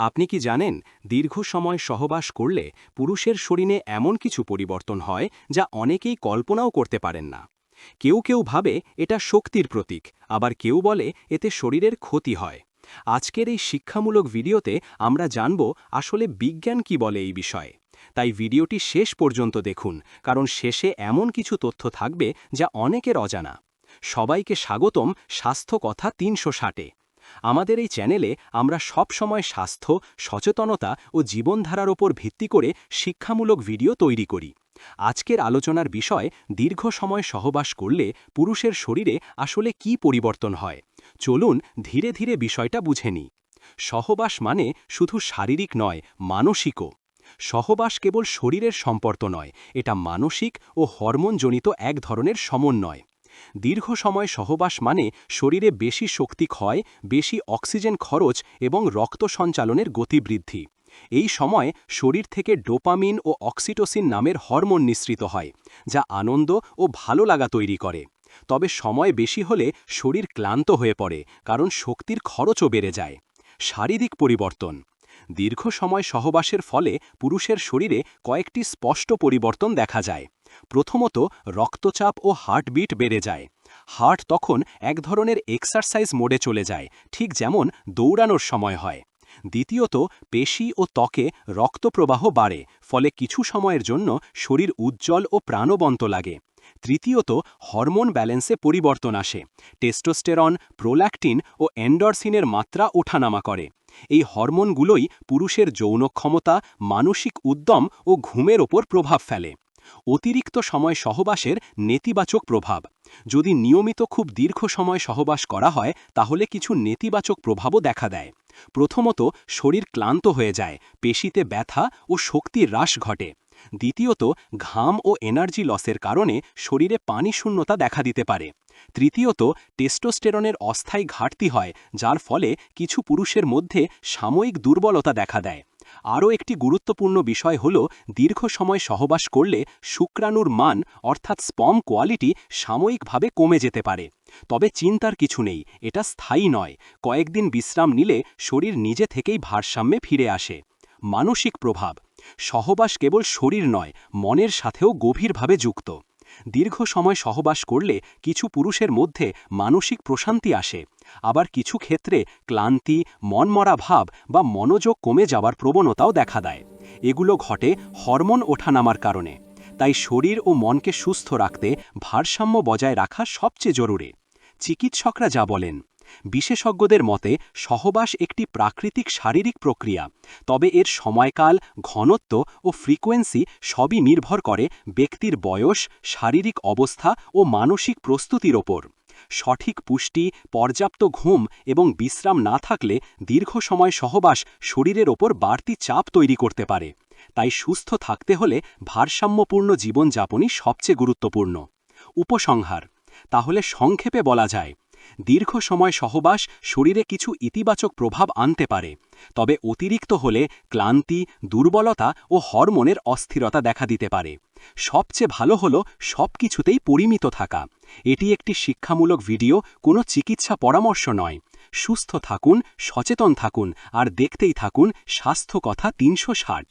আপনি কি জানেন, দীর্ঘ সময় সহবাস করলে পুরুষের শরীরে এমন কিছু পরিবর্তন হয় যা অনেকেই কল্পনাও করতে পারেন না? কেউ কেউ ভাবে এটা শক্তির প্রতীক, আবার কেউ বলে এতে শরীরের ক্ষতি হয়। আজকের এই শিক্ষামূলক ভিডিওতে আমরা জানব আসলে বিজ্ঞান কি বলে এই বিষয়ে। তাই ভিডিওটি শেষ পর্যন্ত দেখুন, কারণ শেষে এমন কিছু তথ্য থাকবে যা অনেকের অজানা। সবাইকে স্বাগতম স্বাস্থ্য কথা তিনশো ষাটে। আমাদের এই চ্যানেলে আমরা সব সময় স্বাস্থ্য, সচেতনতা ও জীবনধারার ওপর ভিত্তি করে শিক্ষামূলক ভিডিও তৈরি করি। আজকের আলোচনার বিষয়, দীর্ঘ সময় সহবাস করলে পুরুষের শরীরে আসলে কি পরিবর্তন হয়? চলুন ধীরে ধীরে বিষয়টা বুঝে নিই। সহবাস মানে শুধু শারীরিক নয়, মানসিকও। সহবাস কেবল শরীরের সম্পর্ক নয়, এটা মানসিক ও হরমোনজনিত এক ধরনের সমন্বয়। দীর্ঘ সময় সহবাস মানে শরীরে বেশি শক্তি ক্ষয়, বেশি অক্সিজেন খরচ এবং রক্ত সঞ্চালনের গতিবৃদ্ধি এই সময় শরীর থেকে ডোপামিন ও অক্সিটোসিন নামের হরমোন নিঃসৃত হয়, যা আনন্দ ও ভালো লাগা তৈরি করে। তবে সময় বেশি হলে শরীর ক্লান্ত হয়ে পড়ে, কারণ শক্তির খরচও বেড়ে যায়। শারীরিক পরিবর্তন। দীর্ঘ সময় সহবাসের ফলে পুরুষের শরীরে কয়েকটি স্পষ্ট পরিবর্তন দেখা যায়। প্রথমত রক্তচাপ ও হার্টবিট বেড়ে যায়। হার্ট তখন এক ধরনের এক্সারসাইজ মোডে চলে যায়, ঠিক যেমন দৌড়ানোর সময় হয়। দ্বিতীয়ত, পেশি ও ত্বকে রক্তপ্রবাহ বাড়ে, ফলে কিছু সময়ের জন্য শরীর উজ্জ্বল ও প্রাণবন্ত লাগে। তৃতীয়ত, হরমোন ব্যালেন্সে পরিবর্তন আসে। টেস্টোস্টেরন, প্রোল্যাক্টিন ও এন্ডরসিনের মাত্রা ওঠানামা করে। এই হরমোনগুলোই পুরুষের যৌন ক্ষমতা মানসিক উদ্যম ও ঘুমের ওপর প্রভাব ফেলে। অতিরিক্ত সময় সহবাসের নেতিবাচক প্রভাব। যদি নিয়মিত খুব দীর্ঘ সময় সহবাস করা হয়, তাহলে কিছু নেতিবাচক প্রভাবও দেখা দেয়। প্রথমত, শরীর ক্লান্ত হয়ে যায়, পেশিতে ব্যথা ও শক্তির হ্রাস ঘটে। দ্বিতীয়ত, ঘাম ও এনার্জি লসের কারণে শরীরে পানি শূন্যতা দেখা দিতে পারে। তৃতীয়ত, টেস্টোস্টেরনের অস্থায়ী ঘাটতি হয়, যার ফলে কিছু পুরুষের মধ্যে সাময়িক দুর্বলতা দেখা দেয়। আরও একটি গুরুত্বপূর্ণ বিষয় হল দীর্ঘ সময় সহবাস করলে শুক্রাণুর মান, অর্থাৎ স্পম কোয়ালিটি, সাময়িকভাবে কমে যেতে পারে। তবে চিন্তার কিছু নেই, এটা স্থায়ী নয়। কয়েকদিন বিশ্রাম নিলে শরীর নিজে থেকেই ভারসাম্যে ফিরে আসে। মানসিক প্রভাব, সহবাস কেবল শরীর নয়, মনের সাথেও গভীরভাবে যুক্ত। দীর্ঘ সময় সহবাস করলে কিছু পুরুষের মধ্যে মানসিক প্রশান্তি আসে। আবার কিছু ক্ষেত্রে ক্লান্তি, মনমরা ভাব বা মনোযোগ কমে যাওয়ার প্রবণতাও দেখা দেয়। এগুলো ঘটে হরমোন ওঠানামার কারণে। তাই শরীর ও মনকে সুস্থ রাখতে ভারসাম্য বজায় রাখা সবচেয়ে জরুরি। চিকিৎসকরা যা বলেন বিশেষজ্ঞদের মতে, সহবাস একটি প্রাকৃতিক শারীরিক প্রক্রিয়া, তবে এর সময়কাল, ঘনত্ব ও ফ্রিকোয়েন্সি সবই নির্ভর করে ব্যক্তির বয়স, শারীরিক অবস্থা ও মানসিক প্রস্তুতির ওপর। সঠিক পুষ্টি, পর্যাপ্ত ঘুম এবং বিশ্রাম না থাকলে দীর্ঘ সময় সহবাস শরীরের ওপর বাড়তি চাপ তৈরি করতে পারে। তাই সুস্থ থাকতে হলে ভারসাম্যপূর্ণ জীবনযাপনই সবচেয়ে গুরুত্বপূর্ণ। উপসংহার, তাহলে সংক্ষেপে বলা যায় দীর্ঘ সময় সহবাস শরীরে কিছু ইতিবাচক প্রভাব আনতে পারে, তবে অতিরিক্ত হলে ক্লান্তি, দুর্বলতা ও হরমোনের অস্থিরতা দেখা দিতে পারে। সবচেয়ে ভালো হল সব কিছুতেই পরিমিত থাকা। এটি একটি শিক্ষামূলক ভিডিও, কোনো চিকিৎসা পরামর্শ নয়। সুস্থ থাকুন, সচেতন থাকুন, আর দেখতেই থাকুন স্বাস্থ্য কথা তিনশো ষাট।